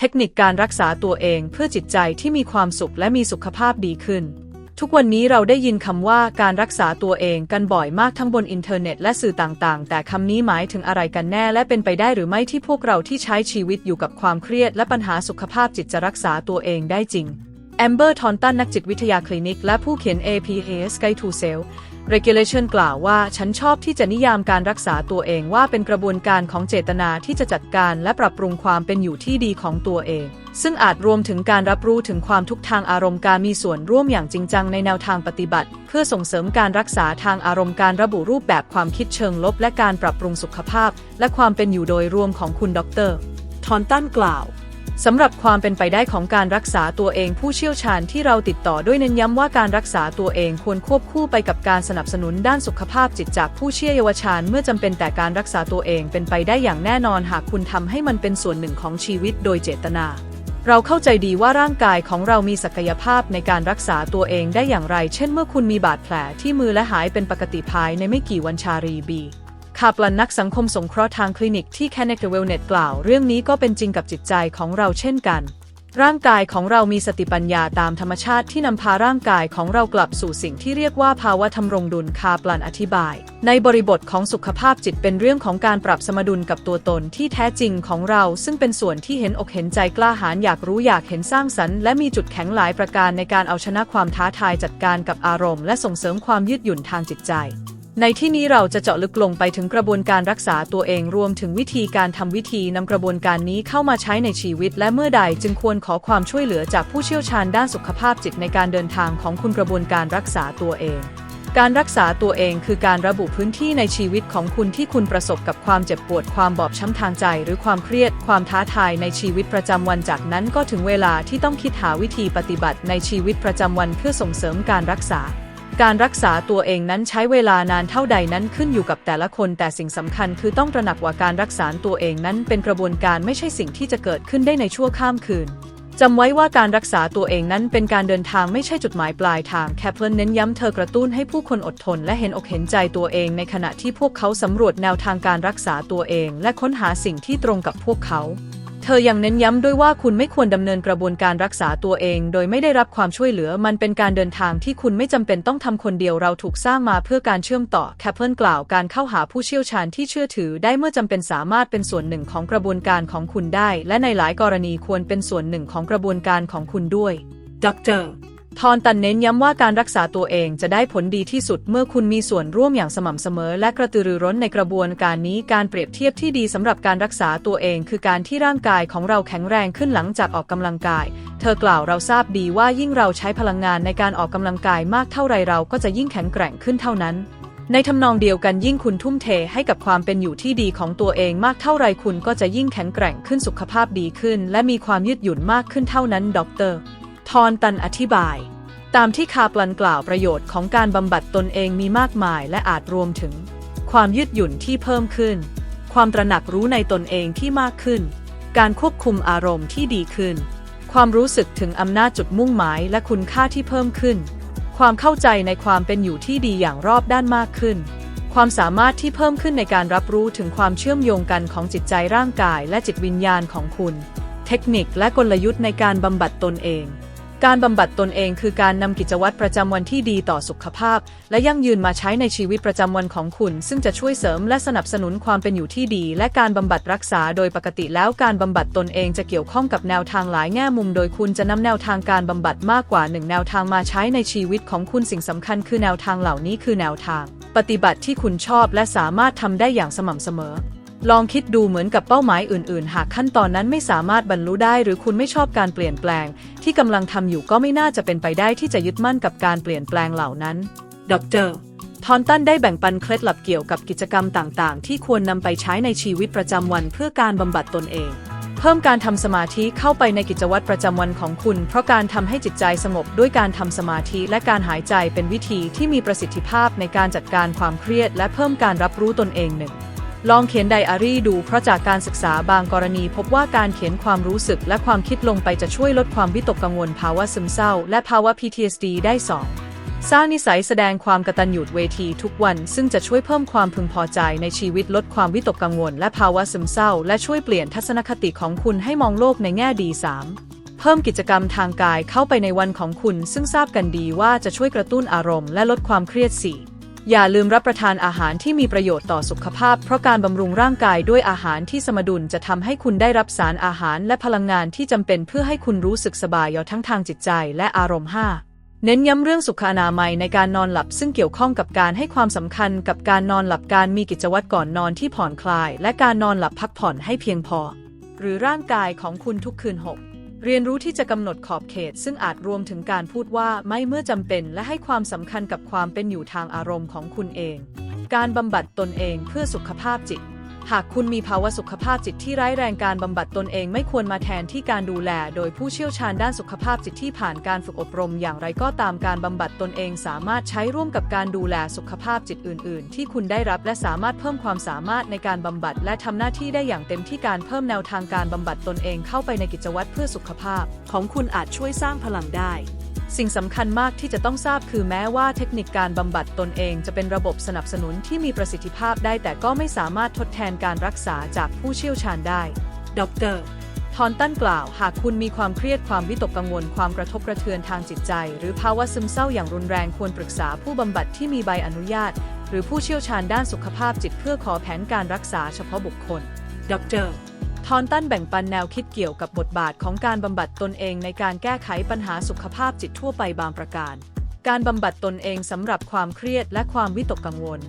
เทคนิคการรักษาตัวเองเพื่อจิตใจที่มีความสุขและมีสุขภาพดีขึ้น ทุกวันนี้เราได้ยินคำว่าการรักษาตัวเองกันบ่อยมากทั้งบนอินเทอร์เน็ตและสื่อต่างๆ แต่คำนี้หมายถึงอะไรกันแน่และเป็นไปได้หรือไม่ที่พวกเราที่ใช้ชีวิตอยู่กับความเครียดและปัญหาสุขภาพจิตจะรักษาตัวเองได้จริง แอมเบอร์ทอนตันนักจิตวิทยาคลินิก และผู้เขียน APAS Guide to Self Regulation กล่าวว่าฉันชอบที่จะนิยามการรักษาตัวเองว่าเป็นกระบวนการของเจตนาที่จะจัดการและปรับปรุงความเป็นอยู่ที่ดีของตัวเอง ซึ่งอาจรวมถึงการรับรู้ถึงความทุกทางอารมณ์การมีส่วนร่วมอย่างจริงจังในแนวทางปฏิบัติ เพื่อส่งเสริมการรักษาทางอารมณ์การระบุรูปแบบความคิดเชิงลบ และการปรับปรุงสุขภาพ และความเป็นอยู่โดยรวมของคุณดรทอนตันกล่าว สำหรับความเป็นไปได้ของการรักษาตัวเองผู้เชี่ยวชาญที่เราติดต่อด้วยเน้นย้ำว่าการรักษาตัวเองควรควบคู่ไปกับการสนับสนุนด้านสุขภาพจิตจากผู้เชี่ยวชาญเมื่อจำเป็นแต่การรักษาตัวเองเป็นไปได้อย่างแน่นอนหากคุณทำให้มันเป็นส่วนหนึ่งของชีวิตโดยเจตนาเราเข้าใจดีว่าร่างกายของเรามีศักยภาพในการรักษาตัวเองได้อย่างไร เช่นเมื่อคุณมีบาดแผลที่มือและหายเป็นปกติภายในไม่กี่วันชารีบี คาปลันนักสังคมสงเคราะห์ทางคลินิกที่ Connect Wellness กล่าว เรื่องนี้ก็เป็นจริงกับจิตใจของเราเช่นกัน ร่างกายของเรามีสติปัญญาตามธรรมชาติที่นำพาร่างกายของเรากลับสู่สิ่งที่เรียกว่าภาวะทำรงดุลคาปลันอธิบาย ในบริบทของสุขภาพจิตเป็นเรื่องของการปรับสมดุลกับตัวตนที่แท้จริงของเรา ซึ่งเป็นส่วนที่เห็นอกเห็นใจกล้าหาญอยากรู้อยากเห็นสร้างสรรค์และมีจุดแข็งหลายประการในการเอาชนะความท้าทายจัดการกับอารมณ์ และส่งเสริมความยืดหยุ่นทางจิตใจ ในที่นี้เราจะเจาะลึกลงไปถึงกระบวนการรักษาตัวเองรวมถึงวิธีการทำวิธีนำกระบวนการนี้เข้ามาใช้ในชีวิต และเมื่อใดจึงควรขอความช่วยเหลือจากผู้เชี่ยวชาญด้านสุขภาพจิตในการเดินทางของคุณกระบวนการรักษาตัวเอง การรักษาตัวเองคือการระบุพื้นที่ในชีวิตของคุณที่คุณประสบกับความเจ็บปวดความบอบช้ำทางใจ หรือความเครียด ความท้าทายในชีวิตประจำวันจากนั้นก็ถึงเวลาที่ต้องคิดหาวิธีปฏิบัติในชีวิตประจำวันเพื่อส่งเสริมการรักษา การรักษาตัวเองนั้นใช้เวลานานเท่าใดนั้นขึ้นอยู่กับแต่ละคน แต่สิ่งสำคัญคือต้องตระหนักว่าการรักษาตัวเองนั้นเป็นกระบวนการไม่ใช่สิ่งที่จะเกิดขึ้นได้ในชั่วข้ามคืนจำไว้ว่าการรักษาตัวเองนั้นเป็นการเดินทางไม่ใช่จุดหมายปลายทาง แคปเลนเน้นย้ำเธอกระตุ้นให้ผู้คนอดทน และเห็นอกเห็นใจตัวเอง ในขณะที่พวกเขาสำรวจแนวทางการรักษาตัวเอง และค้นหาสิ่งที่ตรงกับพวกเขา เธอยังเน้นย้ำด้วยว่าคุณไม่ควรดำเนินกระบวนการรักษาตัวเอง โดยไม่ได้รับความช่วยเหลือ มันเป็นการเดินทางที่คุณไม่จำเป็นต้องทำคนเดียวเราถูกสร้างมาเพื่อการเชื่อมต่อแคปเปิลกล่าวการเข้าหาผู้เชี่ยวชาญที่เชื่อถือได้เมื่อจำเป็นสามารถเป็นส่วนหนึ่งของกระบวนการของคุณได้ และในหลายกรณีควรเป็นส่วนหนึ่งของกระบวนการของคุณด้วยดร ทอนตันเน้นย้ำว่าการรักษาตัวเองจะได้ผลดีที่สุดเมื่อคุณมีส่วนร่วมอย่างสม่ำเสมอ และกระตือรือร้นในกระบวนการนี้การเปรียบเทียบที่ดีสำหรับการรักษาตัวเอง คือการที่ร่างกายของเราแข็งแรงขึ้นหลังจากออกกำลังกาย เธอกล่าวเราทราบดีว่ายิ่งเราใช้พลังงานในการออกกำลังกายมากเท่าไรเราก็จะยิ่งแข็งแกร่งขึ้นเท่านั้น ในทำนองเดียวกันยิ่งคุณทุ่มเทให้กับความเป็นอยู่ที่ดีของตัวเองมากเท่าไรคุณก็จะยิ่งแข็งแกร่งขึ้นสุขภาพดีขึ้น และมีความยืดหยุ่นมากขึ้นเท่านั้น ดร ทอนตันอธิบาย ตามที่คาปลันกล่าวประโยชน์ของการบำบัดตนเองมีมากมายและอาจรวมถึง ความยืดหยุ่นที่เพิ่มขึ้น ความตระหนักรู้ในตนเองที่มากขึ้น การควบคุมอารมณ์ที่ดีขึ้น ความรู้สึกถึงอำนาจจุดมุ่งหมายและคุณค่าที่เพิ่มขึ้น ความเข้าใจในความเป็นอยู่ที่ดีอย่างรอบด้านมากขึ้น ความสามารถที่เพิ่มขึ้นในการรับรู้ถึงความเชื่อมโยงกันของจิตใจร่างกายและจิตวิญญาณของคุณ เทคนิคและกลยุทธ์ในการบำบัดตนเอง การบำบัดตนเองคือการนำกิจวัตรประจำวันที่ดีต่อสุขภาพ และยั่งยืนมาใช้ในชีวิตประจำวันของคุณ ซึ่งจะช่วยเสริมและสนับสนุนความเป็นอยู่ที่ดี และการบำบัดรักษาโดยปกติแล้วการบำบัดตนเองจะเกี่ยวข้องกับแนวทางหลายแง่มุม โดยคุณจะนำแนวทางการบำบัดมากกว่าหนึ่งแนวทางมาใช้ในชีวิตของคุณสิ่งสำคัญคือแนวทางเหล่านี้คือแนวทาง ปฏิบัติที่คุณชอบและสามารถทำได้อย่างสม่ำเสมอ ลองคิดดูเหมือนกับเป้าหมายอื่นๆ หากขั้นตอนนั้นไม่สามารถบรรลุได้ หรือคุณไม่ชอบการเปลี่ยนแปลง ที่กำลังทำอยู่ก็ไม่น่าจะเป็นไปได้ที่จะยึดมั่นกับการเปลี่ยนแปลงเหล่านั้น ดรทอนตันได้แบ่งปันเคล็ดลับเกี่ยวกับกิจกรรมต่างๆ ที่ควรนำไปใช้ในชีวิตประจำวันเพื่อการบำบัดตนเอง เพิ่มการทำสมาธิเข้าไปในกิจวัตรประจำวันของคุณ เพราะการทำให้จิตใจสงบด้วยการทำสมาธิและการหายใจเป็นวิธีที่มีประสิทธิภาพในการจัดการความเครียด และเพิ่มการรับรู้ตนเองหนึ่ง ลองเขียนไดอารี่ดูเพราะจากการศึกษาบางกรณีพบว่าการเขียนความรู้สึกและความคิดลงไปจะช่วยลดความวิตกกังวลภาวะซึมเศร้า และภาวะ PTSD ได้สองสร้างนิสัยแสดงความกตัญญูเวทีทุกวัน ซึ่งจะช่วยเพิ่มความพึงพอใจในชีวิตลดความวิตกกังวล และภาวะซึมเศร้า และช่วยเปลี่ยนทัศนคติของคุณให้มองโลกในแง่ดี 3. เพิ่มกิจกรรมทางกายเข้าไปในวันของคุณ ซึ่งทราบกันดีว่าจะช่วยกระตุ้นอารมณ์และลดความเครียด 4. อย่าลืมรับประทานอาหารที่มีประโยชน์ต่อสุขภาพ เพราะการบำรุงร่างกายด้วยอาหารที่สมดุลจะทำให้คุณได้รับสารอาหารและพลังงานที่จำเป็นเพื่อให้คุณรู้สึกสบายยอทั้งทางจิตใจและอารมณ์ 5. เน้นย้ำเรื่องสุขอนามัยในการนอนหลับซึ่งเกี่ยวข้องกับการให้ความสำคัญกับการนอนหลับการมีกิจวัตรก่อนนอนที่ผ่อนคลาย และการนอนหลับพักผ่อนให้เพียงพอ หรือร่างกายของคุณทุกคืน 6 เรียนรู้ที่จะกำหนดขอบเขต ซึ่งอาจรวมถึงการพูดว่าไม่เมื่อจำเป็นและให้ความสำคัญกับความเป็นอยู่ทางอารมณ์ของคุณเอง การบำบัดตนเองเพื่อสุขภาพจิต หากคุณมีภาวะสุขภาพจิตที่ร้ายแรงการบำบัดตนเองไม่ควรมาแทนที่การดูแล โดยผู้เชี่ยวชาญด้านสุขภาพจิตที่ผ่านการฝึกอบรมอย่างไรก็ตามการบำบัดตนเองสามารถใช้ร่วมกับการดูแลสุขภาพจิตอื่น ๆ ที่คุณได้รับและสามารถเพิ่มความสามารถในการบำบัดและทำหน้าที่ได้อย่างเต็มที่การเพิ่มแนวทางการบำบัดตนเองเข้าไปในกิจวัตรเพื่อสุขภาพ ของคุณอาจช่วยสร้างพลังได้ สิ่งสำคัญมากที่จะต้องทราบคือแม้ว่าเทคนิคการบำบัดตนเองจะเป็นระบบสนับสนุนที่มีประสิทธิภาพได้ แต่ก็ไม่สามารถทดแทนการรักษาจากผู้เชี่ยวชาญได้ ดรทอนตันกล่าว หากคุณมีความเครียดความวิตกกังวลความกระทบกระเทือนทางจิตใจ หรือภาวะซึมเศร้าอย่างรุนแรงควรปรึกษาผู้บำบัดที่มีใบอนุญาต หรือผู้เชี่ยวชาญด้านสุขภาพจิตเพื่อขอแผนการรักษาเฉพาะบุคคล ดร ทอนตันแบ่งปันแนวคิดเกี่ยวกับบทบาทของการบำบัดตนเองในการแก้ไขปัญหาสุขภาพจิตทั่วไปบางประการ การบำบัดตนเองสำหรับความเครียดและความวิตกกังวล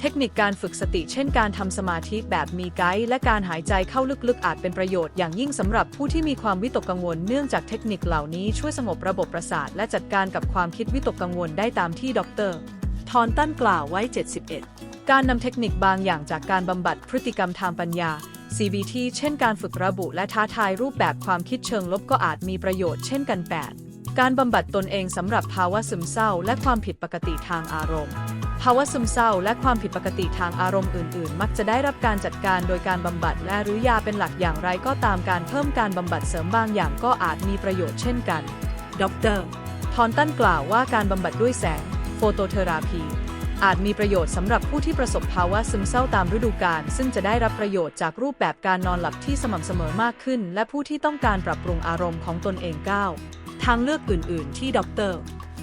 เทคนิคการฝึกสติเช่นการทำสมาธิแบบมีไกด์และการหายใจเข้าลึกๆ อาจเป็นประโยชน์อย่างยิ่งสำหรับผู้ที่มีความวิตกกังวล เนื่องจากเทคนิคเหล่านี้ช่วยสงบระบบประสาท และจัดการกับความคิดวิตกกังวลได้ตามที่ดรทอนตันกล่าวไว้ 71 การนำเทคนิคบางอย่างจากการบำบัดพฤติกรรมทางปัญญา CBT เช่นการฝึกระบุและท้าทายรูปแบบความคิดเชิงลบก็อาจมีประโยชน์เช่นกัน 8. การบำบัดตนเองสำหรับภาวะซึมเศร้า และความผิดปกติทางอารมณ์ ภาวะซึมเศร้า และความผิดปกติทางอารมณ์อื่น ๆ มักจะได้รับการจัดการโดยการบำบัดและหรือยาเป็นหลักอย่างไรก็ตามการเพิ่มการบำบัดเสริมบางอย่างก็อาจมีประโยชน์เช่นกัน ดรทอนตันกล่าวว่าการบำบัดด้วยแสง โฟโตเทอราพี อาจมีประโยชน์สำหรับผู้ที่ประสบภาวะซึมเศร้าตามฤดูกาลซึ่งจะได้รับประโยชน์จากรูปแบบการนอนหลับที่สม่ำเสมอมากขึ้น และผู้ที่ต้องการปรับปรุงอารมณ์ของตนเองก้าวทางเลือกอื่น ๆ ที่ดร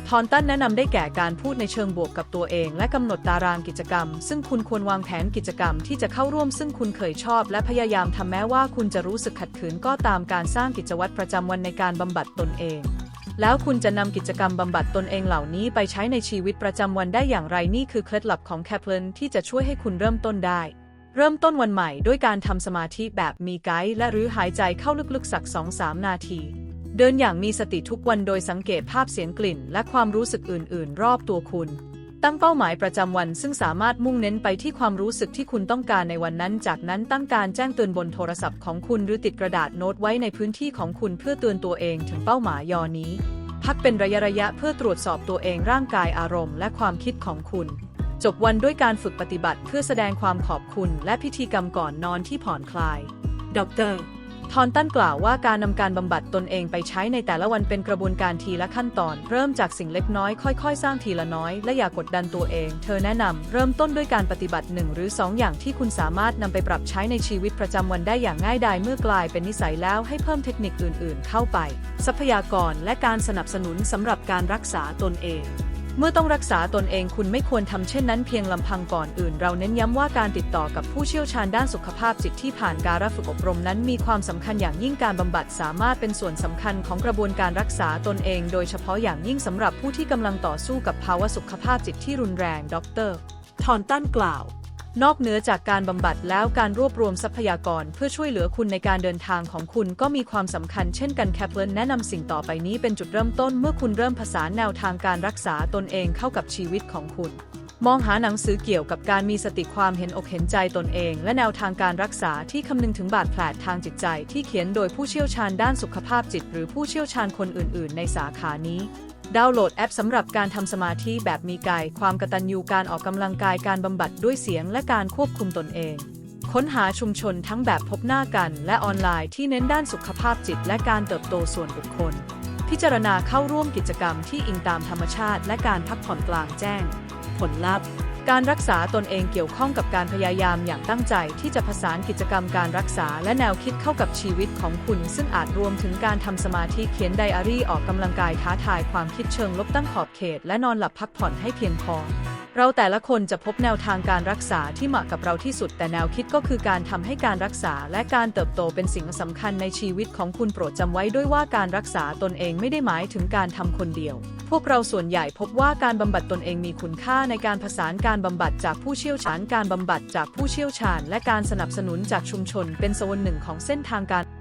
ทอนตันแนะนำได้แก่การพูดในเชิงบวกกับตัวเอง และกำหนดตารางกิจกรรม ซึ่งคุณควรวางแผนกิจกรรมที่จะเข้าร่วม ซึ่งคุณเคยชอบ และพยายามทำแม้ว่าคุณจะรู้สึกขัดขืนก็ตามการสร้างกิจวัตรประจำวันในการบำบัดตนเอง แล้วคุณจะนำกิจกรรมบำบัดตนเองเหล่านี้ไปใช้ในชีวิตประจำวันได้อย่างไรนี่คือเคล็ดลับของแคปเลนที่จะช่วยให้คุณเริ่มต้นได้ เริ่มต้นวันใหม่ด้วยการทำสมาธิแบบมีไกด์และหรือหายใจเข้าลึกๆสัก 2-3 นาที เดินอย่างมีสติทุกวันโดยสังเกตภาพเสียงกลิ่น และความรู้สึกอื่น ๆ รอบตัวคุณ ตั้งเป้าหมายประจำวันซึ่งสามารถมุ่งเน้นไปที่ความรู้สึกที่คุณต้องการในวันนั้น จากนั้นตั้งการแจ้งเตือนบนโทรศัพท์ของคุณหรือติดกระดาษโน้ตไว้ในพื้นที่ของคุณเพื่อเตือนตัวเองถึงเป้าหมายยอนี้ พักเป็นระยะระยะเพื่อตรวจสอบตัวเองร่างกายอารมณ์และความคิดของคุณ จบวันด้วยการฝึกปฏิบัติเพื่อแสดงความขอบคุณและพิธีกรรมก่อนนอนที่ผ่อนคลายดร ทอนตันกล่าวว่าการนำการบำบัดตนเองไปใช้ในแต่ละวันเป็นกระบวนการทีละขั้นตอน เริ่มจากสิ่งเล็กน้อยค่อยๆ สร้างทีละน้อย และอย่ากดดันตัวเอง เธอแนะนำเริ่มต้นด้วยการปฏิบัติหนึ่งหรือสองอย่างที่คุณสามารถนำไปปรับใช้ในชีวิตประจำวันได้อย่างง่ายดายเมื่อกลายเป็นนิสัยแล้วให้เพิ่มเทคนิคอื่นๆ เข้าไป ทรัพยากรและการสนับสนุนสำหรับการรักษาตนเอง เมื่อต้องรักษาตนเองคุณไม่ควรทำเช่นนั้นเพียงลำพังก่อนอื่น เราเน้นย้ำว่าการติดต่อกับผู้เชี่ยวชาญด้านสุขภาพจิตที่ผ่านการรับฝึกอบรมนั้นมีความสำคัญอย่างยิ่งการบำบัดสามารถเป็นส่วนสำคัญของกระบวนการรักษาตนเอง โดยเฉพาะอย่างยิ่งสำหรับผู้ที่กำลังต่อสู้กับภาวะสุขภาพจิตที่รุนแรง ดร ทอนตันกล่าว นอกเหนือจากการบำบัดแล้วการรวบรวมทรัพยากรเพื่อช่วยเหลือคุณในการเดินทางของคุณก็มีความสำคัญเช่นกันแคปเลนแนะนำสิ่งต่อไปนี้เป็นจุดเริ่มต้นเมื่อคุณเริ่มผสานแนวทางการรักษาตนเองเข้ากับชีวิตของคุณ มองหาหนังสือเกี่ยวกับการมีสติความเห็นอกเห็นใจตนเอง และแนวทางการรักษาที่คำนึงถึงบาดแผลทางจิตใจ ที่เขียนโดยผู้เชี่ยวชาญด้านสุขภาพจิต หรือผู้เชี่ยวชาญคนอื่น ๆ ในสาขานี้ ดาวน์โหลดแอปสำหรับการทำสมาธิแบบมีกาย ความกตัญญูการออกกำลังกายการบำบัดด้วยเสียงและการควบคุมตนเอง ค้นหาชุมชนทั้งแบบพบหน้ากันและออนไลน์ที่เน้นด้านสุขภาพจิตและการเติบโตส่วนบุคคล พิจารณาเข้าร่วมกิจกรรมที่อิงตามธรรมชาติและการพักผ่อนกลางแจ้ง ผลลัพธ์ การรักษาตนเองเกี่ยวข้องกับการพยายามอย่างตั้งใจที่จะผสานกิจกรรมการรักษาและแนวคิดเข้ากับชีวิตของคุณ ซึ่งอาจรวมถึงการทำสมาธิเขียนไดอารี่ออกกำลังกายท้าทายความคิดเชิงลบตั้งขอบเขต และนอนหลับพักผ่อนให้เพียงพอ เราแต่ละคนจะพบแนวทางการรักษาที่เหมาะกับเราที่สุด แต่แนวคิดก็คือการทำให้การรักษาและการเติบโตเป็นสิ่งสำคัญในชีวิตของคุณโปรดจำไว้ด้วยว่าการรักษาตนเองไม่ได้หมายถึงการทำคนเดียว พวกเราส่วนใหญ่พบว่าการบำบัดตนเองมีคุณค่าในการผสานการบำบัดจากผู้เชี่ยวชาญการบำบัดจากผู้เชี่ยวชาญ และการสนับสนุนจากชุมชนเป็นส่วนหนึ่งของเส้นทางการ